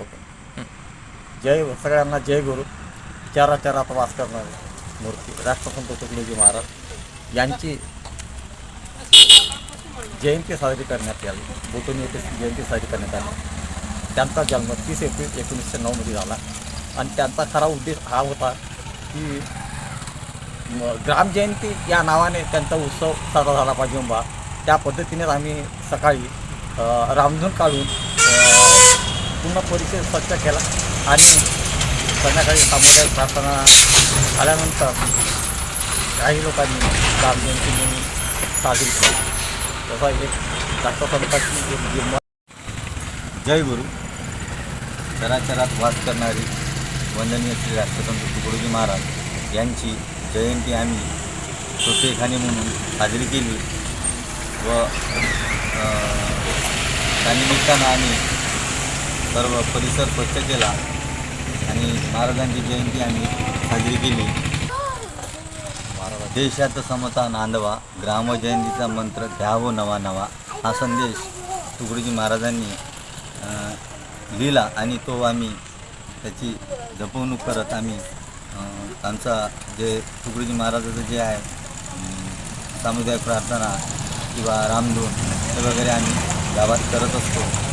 Okay. जय सगळ्यांना जय गुरु. चारा चारात वास करणारे मूर्ती. राष्ट्रसंत तुकडोजी महाराज यांची जयंती साजरी करण्यात आली. बोटून येथे जयंती साजरी करण्यात आली. त्यांचा जन्म तीस एप्रिल एकोणीसशे नऊमध्ये झाला. आणि त्यांचा खरा उद्देश हा होता की ग्रामजयंती या नावाने त्यांचा उत्सव साजरा झाला पाहिजे बा. त्या पद्धतीनेच आम्ही सकाळी रामधून काढून पूर्ण परिसर स्वच्छ केला आणि संध्याकाळी सामुदायिक प्रार्थना आल्यानंतर काही लोकांनी ग्रामजयंती म्हणून साजरी केली. तसा एक राष्ट्रसंताची एक जिम्मा जय गुरु. चराचरात वास करणारी वंदनीय श्री राष्ट्रसंत तुकडोजी महाराज यांची जयंती आम्ही छोटेखाने म्हणून साजरी केली व त्यानिमित्तानं आम्ही सर्व परिसर स्वच्छ केला आणि महाराजांची जयंती आम्ही साजरी केली. देशात समता नांदवा ग्रामजयंतीचा मंत्र द्यावो नवा नवा. हा संदेश तुकडोजी महाराजांनी लिहिला आणि तो आम्ही त्याची जपवणूक करत आम्ही आमचा जे तुकडोजी महाराजाचं जे आहे सामुदायिक प्रार्थना किंवा रामधून हे वगैरे आम्ही गावात करत असतो.